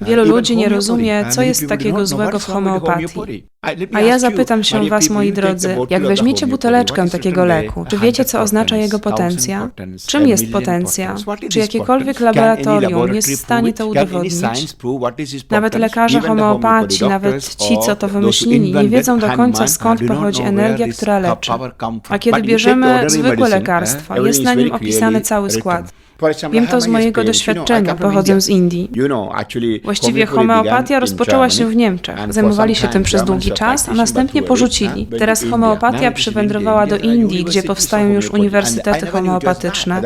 Wielu ludzi nie rozumie, co jest takiego złego w homeopatii. A ja zapytam się Was, moi drodzy, jak weźmiecie buteleczkę takiego leku, czy wiecie, co oznacza jego potencja? Czym jest potencja? Czy jakiekolwiek laboratorium jest w stanie to udowodnić? Nawet lekarze homeopaci, nawet ci, co to wymyślili, nie wiedzą do końca skąd pochodzi energia, która leczy. A kiedy bierzemy zwykłe lekarstwa, jest na nim opisany cały skład. Wiem to z mojego doświadczenia, pochodzę z Indii. Właściwie homeopatia rozpoczęła się w Niemczech. Zajmowali się tym przez długi czas, a następnie porzucili. Teraz homeopatia przywędrowała do Indii, gdzie powstają już uniwersytety homeopatyczne.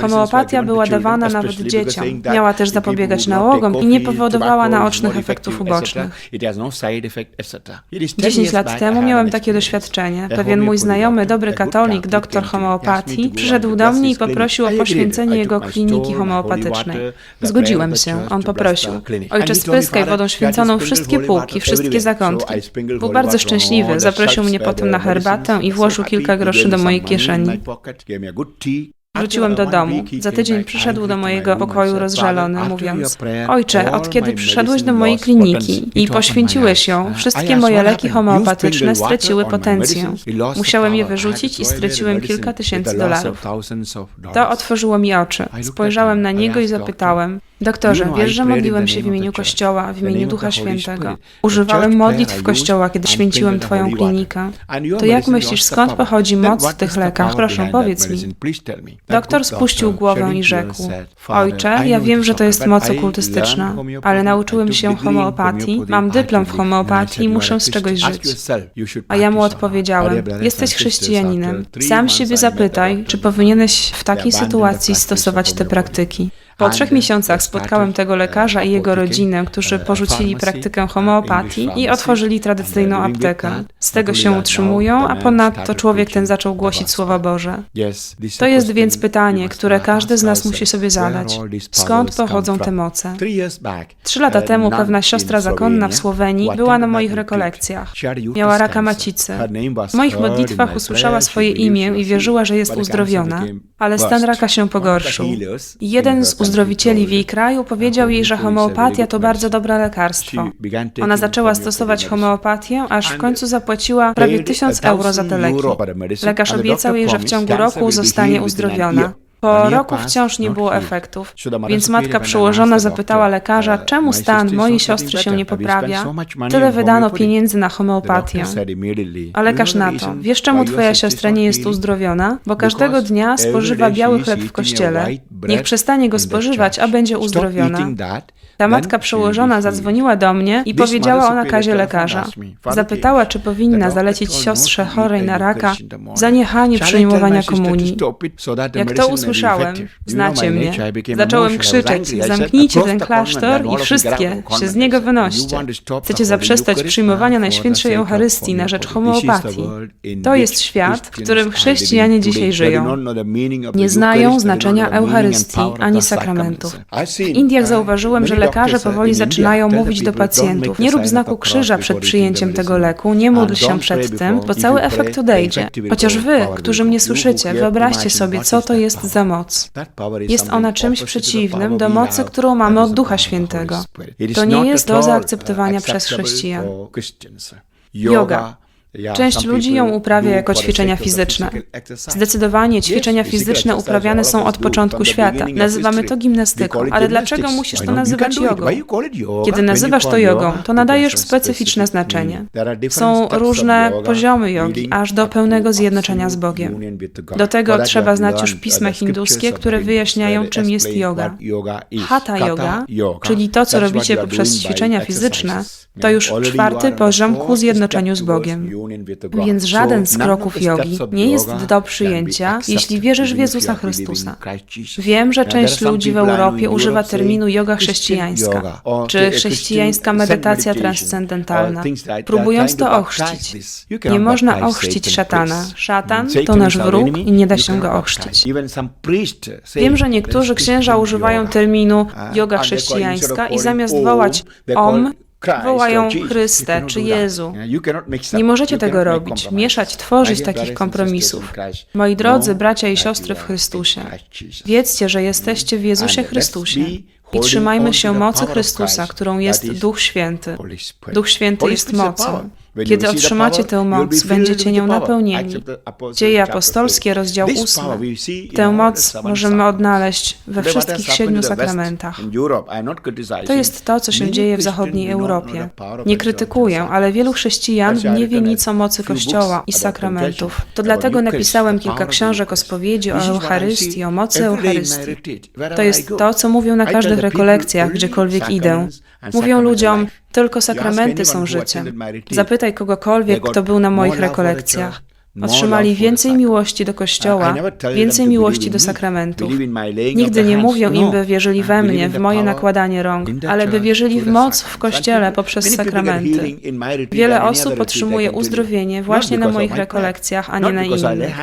Homeopatia była dawana nawet dzieciom. Miała też zapobiegać nałogom i nie powodowała naocznych efektów ubocznych. 10 lat temu miałem takie doświadczenie. Pewien mój znajomy, dobry katolik, doktor homeopatii, przyszedł do mnie i poprosił o poświęcenie jego kliniki homeopatycznej. Zgodziłem się. On poprosił. Ojcze, spryskaj wodą święconą wszystkie półki, wszystkie zakątki. Był bardzo szczęśliwy. Zaprosił mnie potem na herbatę i włożył kilka groszy do mojej kieszeni. Wróciłem do domu. Za tydzień przyszedł do mojego pokoju rozżalony, mówiąc: Ojcze, od kiedy przyszedłeś do mojej kliniki? i poświęciłeś ją, wszystkie moje leki homeopatyczne straciły potencję. Musiałem je wyrzucić i straciłem kilka tysięcy dolarów. To otworzyło mi oczy. Spojrzałem na niego i zapytałem: Doktorze, wiesz, że modliłem się w imieniu Kościoła, w imieniu Ducha Świętego. Używałem modlitw Kościoła, kiedy święciłem Twoją klinikę. To jak myślisz, skąd pochodzi moc w tych lekach? Proszę, powiedz mi. Doktor spuścił głowę i rzekł: Ojcze, ja wiem, że to jest moc okultystyczna, ale nauczyłem się homeopatii, mam dyplom w homeopatii i muszę z czegoś żyć. A ja mu odpowiedziałem: Jesteś chrześcijaninem. Sam siebie zapytaj, czy powinieneś w takiej sytuacji stosować te praktyki. Po trzech miesiącach spotkałem tego lekarza i jego rodzinę, którzy porzucili praktykę homeopatii i otworzyli tradycyjną aptekę. Z tego się utrzymują, a ponadto człowiek ten zaczął głosić Słowa Boże. To jest więc pytanie, które każdy z nas musi sobie zadać. Skąd pochodzą te moce? Trzy lata temu pewna siostra zakonna w Słowenii była na moich rekolekcjach. Miała raka macicy. W moich modlitwach usłyszała swoje imię i wierzyła, że jest uzdrowiona, ale stan raka się pogorszył. Jeden z uzdrowicieli w jej kraju powiedział jej, że homeopatia to bardzo dobre lekarstwo. Ona zaczęła stosować homeopatię, aż w końcu zapłaciła prawie 1000 euro za te leki. Lekarz obiecał jej, że w ciągu roku zostanie uzdrowiona. Po roku wciąż nie było efektów, więc matka przełożona zapytała lekarza, czemu stan mojej siostry się nie poprawia. Tyle wydano pieniędzy na homeopatię. A lekarz na to, wiesz czemu twoja siostra nie jest uzdrowiona? Bo każdego dnia spożywa biały chleb w kościele. Niech przestanie go spożywać, a będzie uzdrowiona. Ta matka przełożona zadzwoniła do mnie i powiedziała o nakazie lekarza. Zapytała, czy powinna zalecić siostrze chorej na raka zaniechanie przyjmowania komunii. Jak to usłyszałem, znacie mnie, zacząłem krzyczeć, zamknijcie ten klasztor i wszystkie się z niego wynoście. Chcecie zaprzestać przyjmowania Najświętszej Eucharystii na rzecz homeopatii. To jest świat, w którym chrześcijanie dzisiaj żyją. Nie znają znaczenia Eucharystii ani sakramentów. W Indiach zauważyłem, że lekarze powoli zaczynają mówić do pacjentów: Nie rób znaku krzyża przed przyjęciem tego leku, nie módl się przed tym, bo cały efekt odejdzie. Chociaż wy, którzy mnie słyszycie, wyobraźcie sobie, co to jest za moc. Jest ona czymś przeciwnym do mocy, którą mamy od Ducha Świętego. To nie jest do zaakceptowania przez chrześcijan. Yoga. Część ludzi ją uprawia jako ćwiczenia fizyczne. Zdecydowanie ćwiczenia fizyczne uprawiane są od początku świata. Nazywamy to gimnastyką, ale dlaczego musisz to nazywać jogą? Kiedy nazywasz to jogą, to nadajesz specyficzne znaczenie. Są różne poziomy jogi, aż do pełnego zjednoczenia z Bogiem. Do tego trzeba znać już pisma hinduskie, które wyjaśniają, czym jest yoga. Hatha yoga, czyli to, co robicie poprzez ćwiczenia fizyczne, to już czwarty poziom ku zjednoczeniu z Bogiem. Więc żaden z kroków jogi nie jest do przyjęcia, jeśli wierzysz w Jezusa Chrystusa. Wiem, że część ludzi w Europie używa terminu yoga chrześcijańska, czy chrześcijańska medytacja transcendentalna, próbując to ochrzcić. Nie można ochrzcić szatana. Szatan to nasz wróg i nie da się go ochrzcić. Wiem, że niektórzy księża używają terminu yoga chrześcijańska i zamiast wołać Om, wołają Chryste czy Jezu. Nie możecie tego robić, mieszać, tworzyć takich kompromisów. Moi drodzy bracia i siostry w Chrystusie, wiedzcie, że jesteście w Jezusie Chrystusie. i trzymajmy się mocy Chrystusa, którą jest Duch Święty. Duch Święty jest mocą. Kiedy otrzymacie tę moc, będziecie nią napełnieni. Dzieje apostolskie, rozdział 8. Tę moc możemy odnaleźć we wszystkich siedmiu sakramentach. To jest to, co się dzieje w zachodniej Europie. Nie krytykuję, ale wielu chrześcijan nie wie nic o mocy Kościoła i sakramentów. To dlatego napisałem kilka książek o spowiedzi, o Eucharystii, o mocy Eucharystii. To jest to, co mówią na każdych rekolekcjach, gdziekolwiek idę. Mówią ludziom, tylko sakramenty są życiem. Zapytaj kogokolwiek, kto był na moich rekolekcjach. Otrzymali więcej miłości do Kościoła, więcej miłości do sakramentów. Nigdy nie mówią im, by wierzyli we mnie, w moje nakładanie rąk, ale by wierzyli w moc w Kościele poprzez sakramenty. Wiele osób otrzymuje uzdrowienie właśnie na moich rekolekcjach, a nie na innych.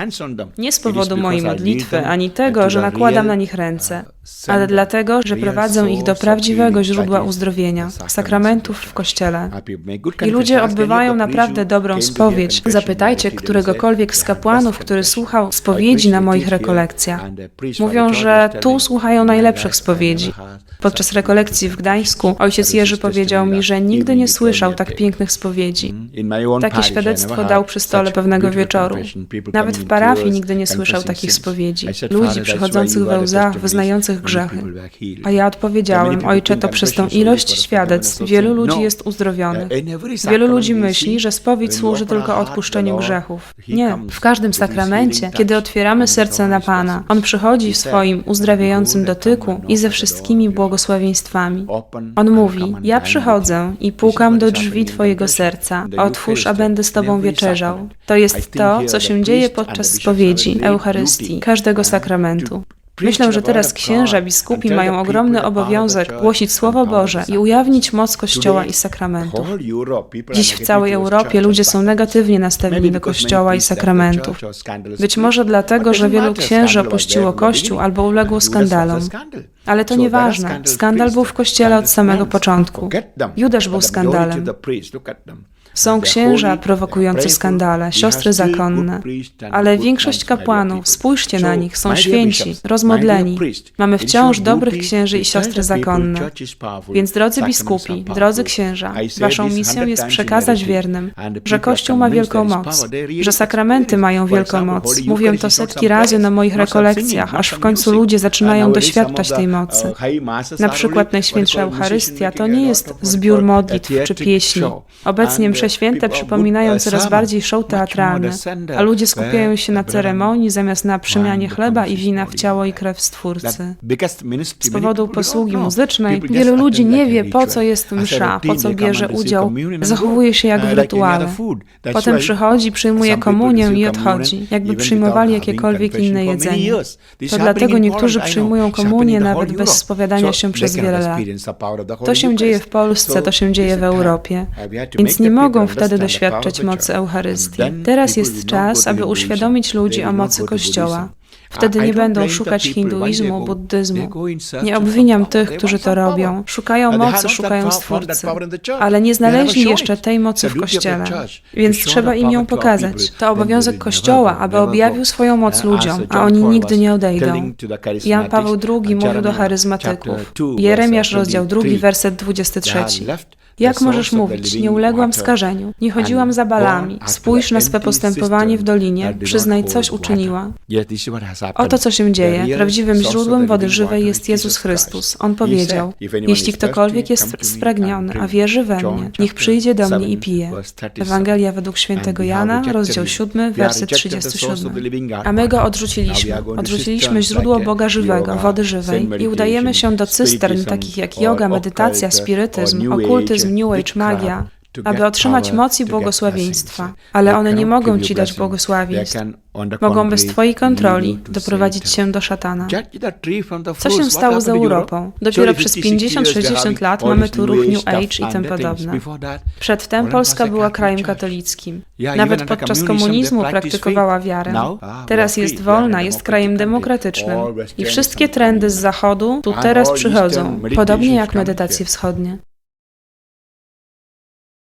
Nie z powodu mojej modlitwy, ani tego, że nakładam na nich ręce, ale dlatego, że prowadzę ich do prawdziwego źródła uzdrowienia, sakramentów w Kościele. I ludzie odbywają naprawdę dobrą spowiedź. Zapytajcie któregokolwiek z kapłanów, który słuchał spowiedzi na moich rekolekcjach. Mówią, że tu słuchają najlepszych spowiedzi. Podczas rekolekcji w Gdańsku ojciec Jerzy powiedział mi, że nigdy nie słyszał tak pięknych spowiedzi. Takie świadectwo dał przy stole pewnego wieczoru. Nawet w parafii nigdy nie słyszał takich spowiedzi. Ludzi przychodzących we łzach, wyznających grzechy. A ja odpowiedziałem, ojcze, to przez tą ilość świadectw wielu ludzi jest uzdrowionych. Wielu ludzi myśli, że spowiedź służy tylko odpuszczeniu grzechów. Nie. W każdym sakramencie, kiedy otwieramy serce na Pana, On przychodzi w swoim uzdrawiającym dotyku i ze wszystkimi błogosławieństwami. On mówi, ja przychodzę i pukam do drzwi Twojego serca. Otwórz, a będę z Tobą wieczerzał. To jest to, co się dzieje podczas spowiedzi, Eucharystii, każdego sakramentu. Myślę, że teraz księża, biskupi mają ogromny obowiązek głosić Słowo Boże i ujawnić moc Kościoła i sakramentów. Dziś w całej Europie ludzie są negatywnie nastawieni do Kościoła i sakramentów. Być może dlatego, że wielu księży opuściło Kościół albo uległo skandalom. Ale to nieważne. Skandal był w Kościele od samego początku. Judasz był skandalem. Są księża prowokujące skandale, siostry zakonne, ale większość kapłanów, spójrzcie na nich, są święci, rozmodleni. Mamy wciąż dobrych księży i siostry zakonne. Więc drodzy biskupi, drodzy księża, waszą misją jest przekazać wiernym, że Kościół ma wielką moc, że sakramenty mają wielką moc. Mówię to setki razy na moich rekolekcjach, aż w końcu ludzie zaczynają doświadczać tej mocy. Na przykład Najświętsza Eucharystia to nie jest zbiór modlitw czy pieśni. Obecnie msze święte przypominają coraz bardziej show teatralne, a ludzie skupiają się na ceremonii zamiast na przemianie chleba i wina w ciało i krew Stwórcy. Z powodu posługi muzycznej wielu ludzi nie wie, po co jest msza, po co bierze udział, zachowuje się jak w rytuale. Potem przychodzi, przyjmuje komunię i odchodzi, jakby przyjmowali jakiekolwiek inne jedzenie. To dlatego niektórzy przyjmują komunię nawet bez spowiadania się przez wiele lat. To się dzieje w Polsce, to się dzieje w Europie. Więc nie mogą mogą wtedy doświadczać mocy Eucharystii. Teraz jest czas, aby uświadomić ludzi o mocy Kościoła. Wtedy nie będą szukać hinduizmu, buddyzmu. Nie obwiniam tych, którzy to robią. Szukają mocy, szukają Stwórcy, ale nie znaleźli jeszcze tej mocy w Kościele, więc trzeba im ją pokazać. To obowiązek Kościoła, aby objawił swoją moc ludziom, a oni nigdy nie odejdą. Jan Paweł II mówił do charyzmatyków. Jeremiasz, rozdział 2, werset 23. Jak możesz mówić? Nie uległam skażeniu, nie chodziłam za balami. Spójrz na swe postępowanie w dolinie, przyznaj, coś uczyniła. Oto co się dzieje. Prawdziwym źródłem wody żywej jest Jezus Chrystus. On powiedział, jeśli ktokolwiek jest spragniony, a wierzy we mnie, niech przyjdzie do mnie i pije. Ewangelia według świętego Jana, rozdział 7, werset 37. A my go odrzuciliśmy. Odrzuciliśmy źródło Boga żywego, wody żywej i udajemy się do cystern takich jak yoga, medytacja, spirytyzm, okultyzm, New Age, magia, aby otrzymać moc i błogosławieństwa, ale one nie mogą Ci dać błogosławieństw. Mogą bez Twojej kontroli doprowadzić się do szatana. Co się stało z Europą? Dopiero przez 50-60 lat mamy tu ruch New Age i tym podobne. Przedtem Polska była krajem katolickim. Nawet podczas komunizmu praktykowała wiarę. Teraz jest wolna, jest krajem demokratycznym. I wszystkie trendy z zachodu tu teraz przychodzą, podobnie jak medytacje wschodnie.